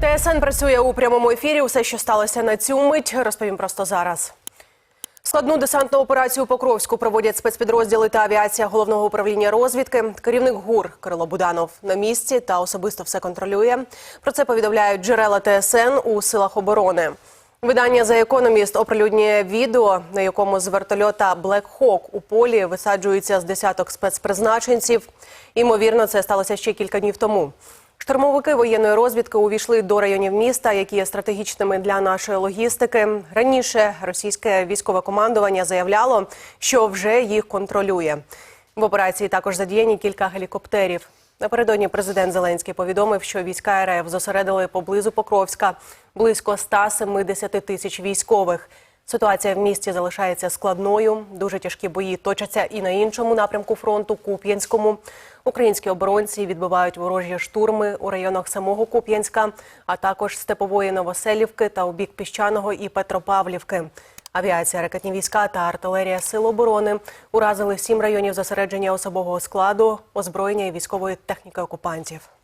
ТСН працює у прямому ефірі. Усе, що сталося на цю мить, розповім просто зараз. Складну десантну операцію у Покровську проводять спецпідрозділи та авіація головного управління розвідки. Керівник ГУР Кирило Буданов на місці та особисто все контролює. Про це повідомляють джерела ТСН у силах оборони. Видання за економіст оприлюднює відео, на якому з вертольота Black Hawk у полі висаджується з десяток спецпризначенців. Ймовірно, це сталося ще кілька днів тому. Штурмовики воєнної розвідки увійшли до районів міста, які є стратегічними для нашої логістики. Раніше російське військове командування заявляло, що вже їх контролює. В операції також задіяні кілька гелікоптерів. Напередодні президент Зеленський повідомив, що війська РФ зосередили поблизу Покровська близько 170 тисяч військових. Ситуація в місті залишається складною. Дуже тяжкі бої точаться і на іншому напрямку фронту Куп'янському. Українські оборонці відбивають ворожі штурми у районах самого Куп'янська, а також Степової Новоселівки та у бік Піщаного і Петропавлівки. Авіація, ракетні війська та артилерія Сил оборони уразили сім районів зосередження особового складу, озброєння і військової техніки окупантів.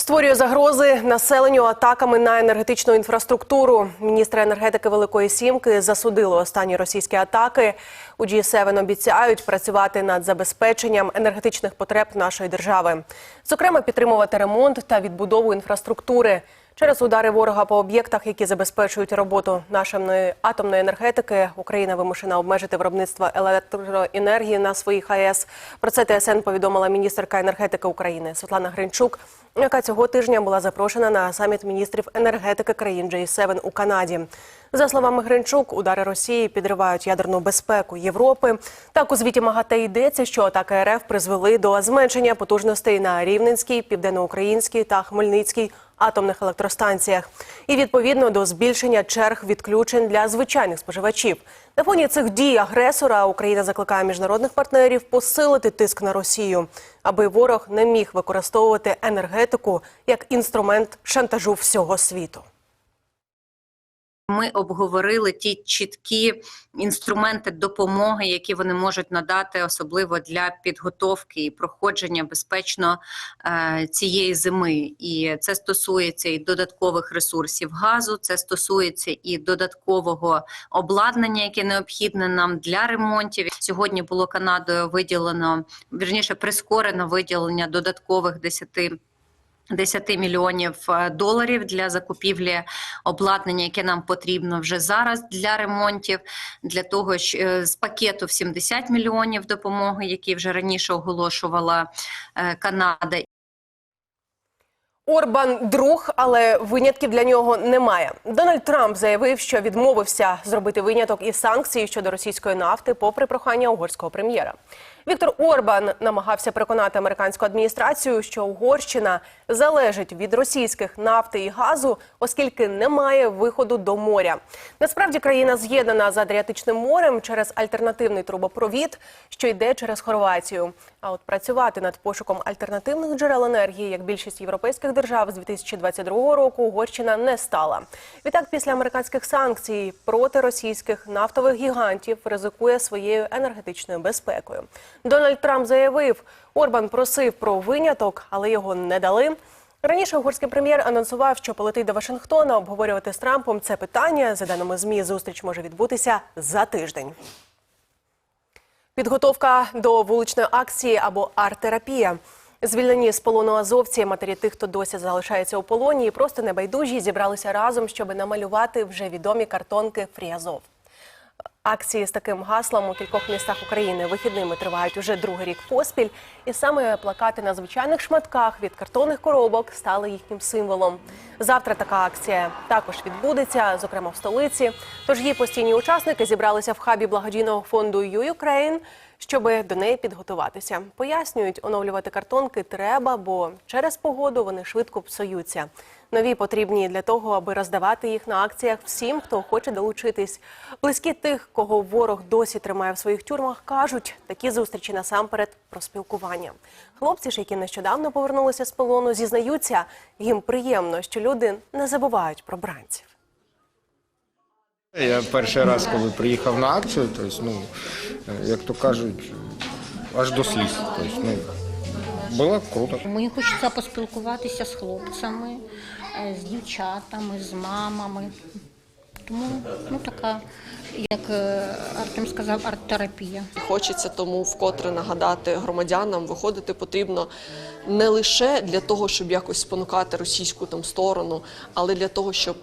Створює загрози населенню атаками на енергетичну інфраструктуру. Міністра енергетики Великої Сімки засудили останні російські атаки. У G7 обіцяють працювати над забезпеченням енергетичних потреб нашої держави, зокрема підтримувати ремонт та відбудову інфраструктури. Через удари ворога по об'єктах, які забезпечують роботу нашої атомної енергетики, Україна вимушена обмежити виробництво електроенергії на своїх АЕС. Про це ТСН повідомила міністерка енергетики України Світлана Гринчук, яка цього тижня була запрошена на саміт міністрів енергетики країн G7 у Канаді. За словами Гринчук, удари Росії підривають ядерну безпеку Європи. Так у звіті МАГАТЕ йдеться, що атаки РФ призвели до зменшення потужностей на Рівненській, Південноукраїнській та Хмельницькій атомних електростанціях і відповідно до збільшення черг відключень для звичайних споживачів. На фоні цих дій агресора Україна закликає міжнародних партнерів посилити тиск на Росію, аби ворог не міг використовувати енергетику як інструмент шантажу всього світу. Ми обговорили ті чіткі інструменти допомоги, які вони можуть надати, особливо для підготовки і проходження безпечно е, цієї зими. І це стосується і додаткових ресурсів газу, це стосується і додаткового обладнання, яке необхідне нам для ремонтів. Сьогодні було Канадою виділено вірніше прискорено виділення додаткових 10 10 мільйонів е, доларів для закупівлі обладнання, яке нам потрібно вже зараз для ремонтів, для того що е, з пакету в 70 мільйонів допомоги, який вже раніше оголошувала е, Канада. Орбан друг, але винятків для нього немає. Дональд Трамп заявив, що відмовився зробити виняток із санкцій щодо російської нафти, попри прохання угорського прем'єра. Віктор Орбан намагався переконати американську адміністрацію, що Угорщина залежить від російських нафти і газу, оскільки немає виходу до моря. Насправді країна з'єднана з Адріатичним морем через альтернативний трубопровід, що йде через Хорватію. А от працювати над пошуком альтернативних джерел енергії, як більшість європейських держав з 2022 року, Угорщина не стала. Відтак, після американських санкцій проти російських нафтових гігантів ризикує своєю енергетичною безпекою. Дональд Трамп заявив, Орбан просив про виняток, але його не дали. Раніше угорський прем'єр анонсував, що полетить до Вашингтона обговорювати з Трампом це питання. За даними змі, зустріч може відбутися за тиждень. Підготовка до вуличної акції або арт-терапія. Звільнені з полону азовці, матері тих, хто досі залишається у полоні, і просто небайдужі зібралися разом, щоб намалювати вже відомі картонки Фріазов. Акції з таким гаслом у кількох містах України вихідними тривають уже другий рік поспіль, і саме плакати на звичайних шматках від картонних коробок стали їхнім символом. Завтра така акція також відбудеться, зокрема в столиці. Тож її постійні учасники зібралися в хабі благодійного фонду «You Ukraine», щоб до неї підготуватися. Пояснюють, оновлювати картонки треба, бо через погоду вони швидко псуються. Нові потрібні для того, аби роздавати їх на акціях всім, хто хоче долучитись. Близькі тих, кого ворог досі тримає в своїх тюрмах, кажуть, такі зустрічі насамперед про спілкування. Хлопці ж, які нещодавно повернулися з полону, зізнаються, їм приємно, що люди не забувають про бранців. Я перший раз, коли приїхав на акцію, тобто, ну, як то кажуть, аж до сліз. Тобто, ну, Було круто. Мені хочеться поспілкуватися з хлопцями, е, з дівчатами, з мамами. Тому ну така, як е, Артем сказав, арт-терапія. Хочеться тому вкотре нагадати громадянам, виходити потрібно не лише для того, щоб якось спонукати російську там сторону, але для того, щоб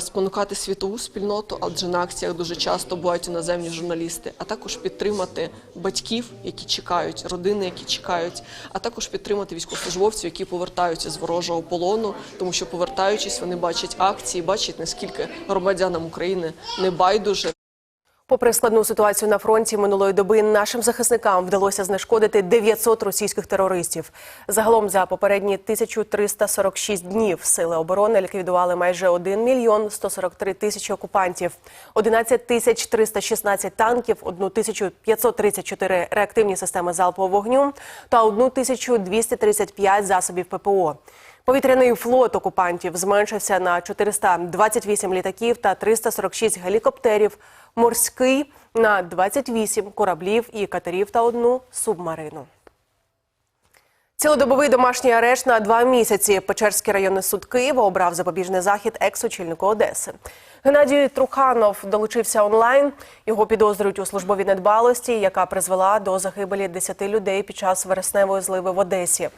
спонукати світову спільноту, адже на акціях дуже часто бувають іноземні журналісти, а також підтримати батьків, які чекають, родини, які чекають, а також підтримати військовослужбовців, які повертаються з ворожого полону, тому що повертаючись, вони бачать акції, бачать наскільки громадянам України не байдуже. Попри складну ситуацію на фронті минулої доби, нашим захисникам вдалося знешкодити 900 російських терористів. Загалом за попередні 1346 днів сили оборони ліквідували майже 1 мільйон 143 тисячі окупантів, 11 тисяч 316 танків, 1534 реактивні системи залпового вогню та 1235 засобів ППО. Повітряний флот окупантів зменшився на 428 літаків та 346 гелікоптерів, морський на 28 кораблів і катерів та одну субмарину. Цілодобовий домашній арешт на два місяці. Печерський районний суд Києва обрав запобіжний захід екс-очільнику Одеси. Геннадій Труханов долучився онлайн. Його підозрюють у службовій недбалості, яка призвела до загибелі 10 людей під час вересневої зливи в Одесі.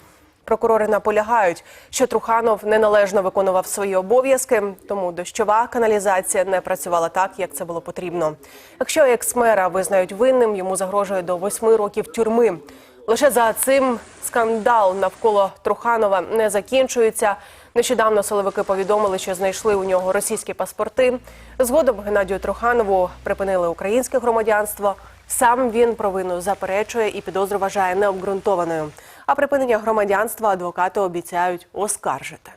Прокурори наполягають, що Труханов неналежно виконував свої обов'язки, тому дощова каналізація не працювала так, як це було потрібно. Якщо екс-мера визнають винним, йому загрожує до восьми років тюрми. Лише за цим скандал навколо Труханова не закінчується. Нещодавно силовики повідомили, що знайшли у нього російські паспорти. Згодом Геннадію Труханову припинили українське громадянство. Сам він провину заперечує і підозру вважає необґрунтованою. А припинення громадянства адвокати обіцяють оскаржити.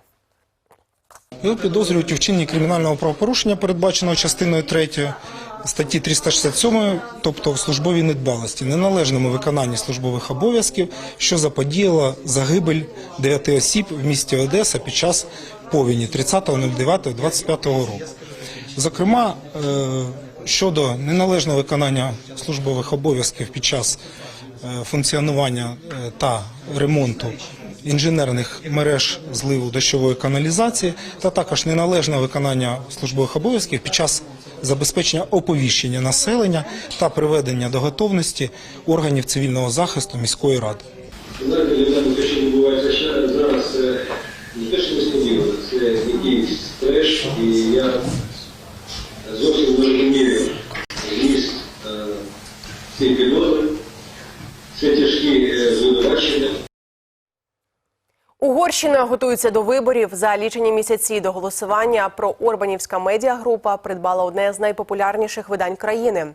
Його підозрюють у вчиненні кримінального правопорушення, передбаченого частиною 3 статті 367, тобто в службовій недбалості, неналежному виконанні службових обов'язків, що заподіяло загибель 9 осіб в місті Одеса під час повені 30.09.25 року. Зокрема, е, щодо неналежного виконання службових обов'язків під час функціонування е, та ремонту інженерних мереж зливу дощової каналізації та також неналежне виконання службових обов'язків під час забезпечення оповіщення населення та приведення до готовності органів цивільного захисту міської ради. Те, що відбувається зараз, не те, що несподівано, це якийсь треш, і я Угорщина готується до виборів за лічені місяці до голосування. Про Орбанівська медіагрупа придбала одне з найпопулярніших видань країни.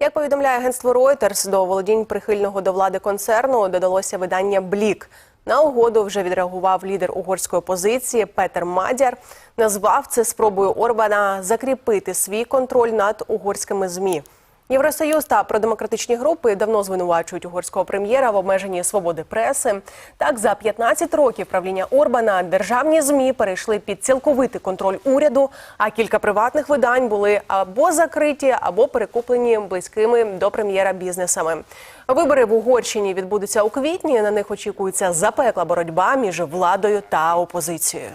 Як повідомляє агентство Reuters, до володінь прихильного до влади концерну додалося видання Блік. На угоду вже відреагував лідер угорської опозиції Петер Мадяр. Назвав це спробою Орбана закріпити свій контроль над угорськими змі. Євросоюз та продемократичні групи давно звинувачують угорського прем'єра в обмеженні свободи преси. Так, за 15 років правління Орбана державні змі перейшли під цілковитий контроль уряду, а кілька приватних видань були або закриті, або перекуплені близькими до прем'єра бізнесами. Вибори в Угорщині відбудуться у квітні. На них очікується запекла боротьба між владою та опозицією.